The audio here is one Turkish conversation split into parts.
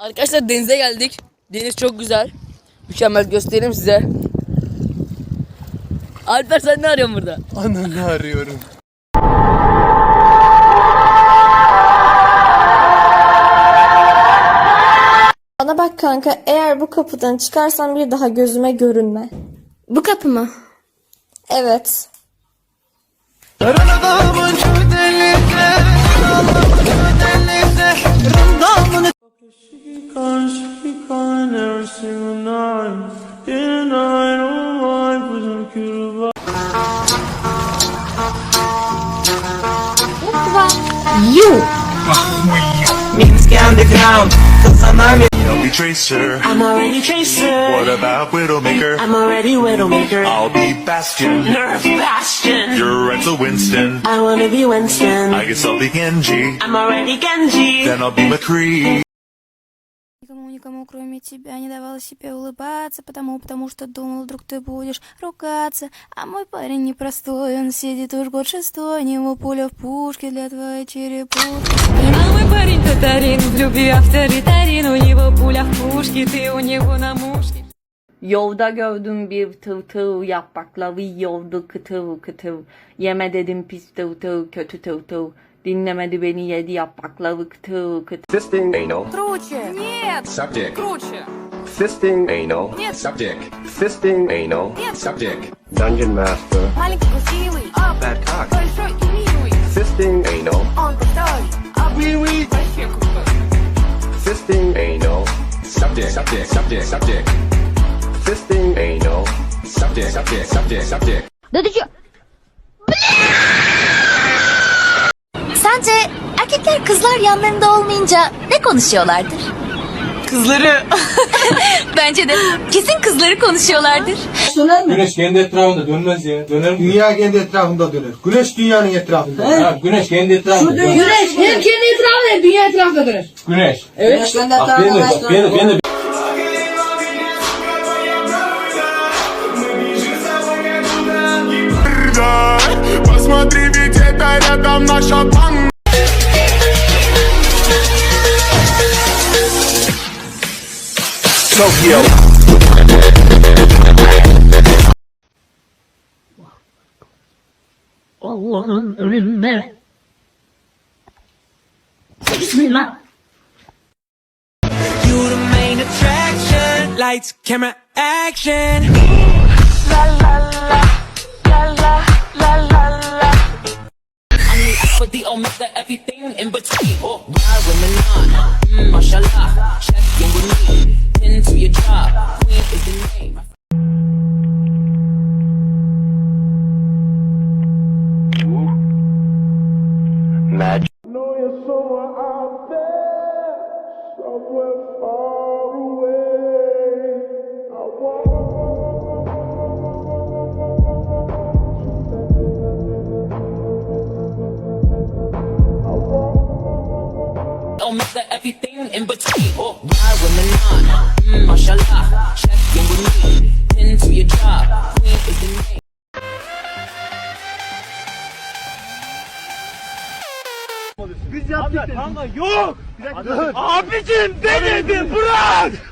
Arkadaşlar denize geldik. Deniz çok güzel. Mükemmel göstereyim size. Alper sen ne arıyorsun burada? Ananı arıyorum. Bana bak kanka eğer bu kapıdan çıkarsan bir daha gözüme görünme. Bu kapı mı? Evet. every single night. I don't like, I'm about You! Meets get on the ground, cause I'm army. I'll be Tracer. I'm already Tracer. What about Widowmaker? I'm already Widowmaker. I'll be Bastion. Nerf Bastion. You're Renzo Winston. I wanna be Winston. I guess I'll be Genji. I'm already Genji. Then I'll be McCree. Никому, кроме тебя, не давала себе улыбаться, потому, потому что думал, вдруг ты будешь ругаться. А мой парень непростой, он сидит уж год шестой, у него пуля в пушке для твоей черепушки. А мой парень татарин, в любви авторитарин, у него пуля в пушке, ты у него на мушке. Yolda gördüm bir tığ tığ yaprakları yiyordu kıtır kıtır. Yeme dedim pis tığ tığ kötü tığ tığ. Dinlemedi beni yedi yaprakları kıtır kıtır. Fisting anal. Круче! Нет! Subject. Круче! Fisting anal. Нет. Subject. Fisting anal. Нет. Subject. Dungeon master. Маленький красивый, а Bad cock. большой и милый. Fisting anal. Он крутой, а вообще крутой. Fisting anal. Subject. Subject. Subject. Subject. Fisting anal. Subject. Subject. Subject. Subject. Sence erkekler kızlar yanlarında olmayınca ne konuşuyorlardır? Kızları. Bence de kesin kızları konuşuyorlardır. Güneş kendi etrafında dönmez ya. Döner mi? Dünya kendi etrafında döner. Güneş dünyanın etrafında. Ha, güneş kendi etrafında dönmez. Güneş hem kendi etrafında hem dünya etrafında döner. Güneş. Evet. Bak ben de, bak ben de, ben de Посмотри, Böyle damla Tokyo Allah'ın ölümüne You the main attraction. Lights, camera, action. La la But the omega everything in between. Oh, ride with me on. Mm, mashallah. Check in with me. Tend to your job. Queen is the name. Magic. Omega everything in between. Oh, ride with me on. Mm, mashallah. Check in with me. Tend to your job. Queen is the name. Hey,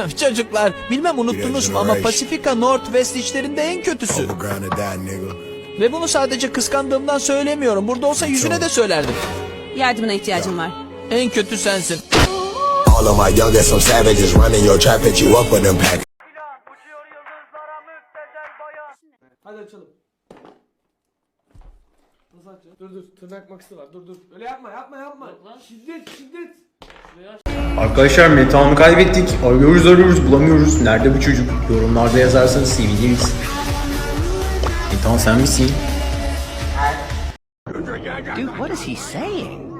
Çocuklar bilmem unuttunuz mu ama Pasifika Northwest işlerinde en kötüsü. Ve bunu sadece kıskandığımdan söylemiyorum. Burada olsa yüzüne de söylerdim. Yardımına ihtiyacım var. En kötü sensin. All of my youngest, some savages running your trap, hit you up with them pack. Hadi açalım. Nasıl açacağız? Dur dur tırnak makası var. Dur dur. Öyle yapma yapma yapma. Şiddet şiddet. Arkadaşlar metanı kaybettik. Arıyoruz arıyoruz bulamıyoruz. Nerede bu çocuk? Yorumlarda yazarsanız seviniriz. Metan sen misin? Dude, what is he saying?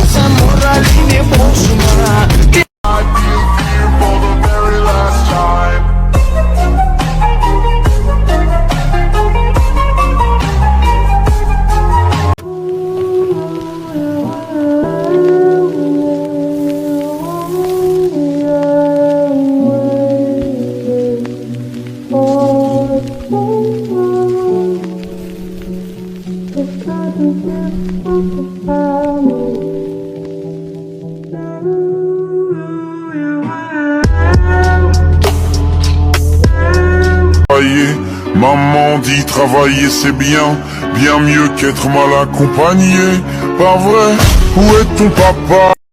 Maman dit travailler c'est bien, bien mieux qu'être mal accompagné. Pas vrai? Où est ton papa?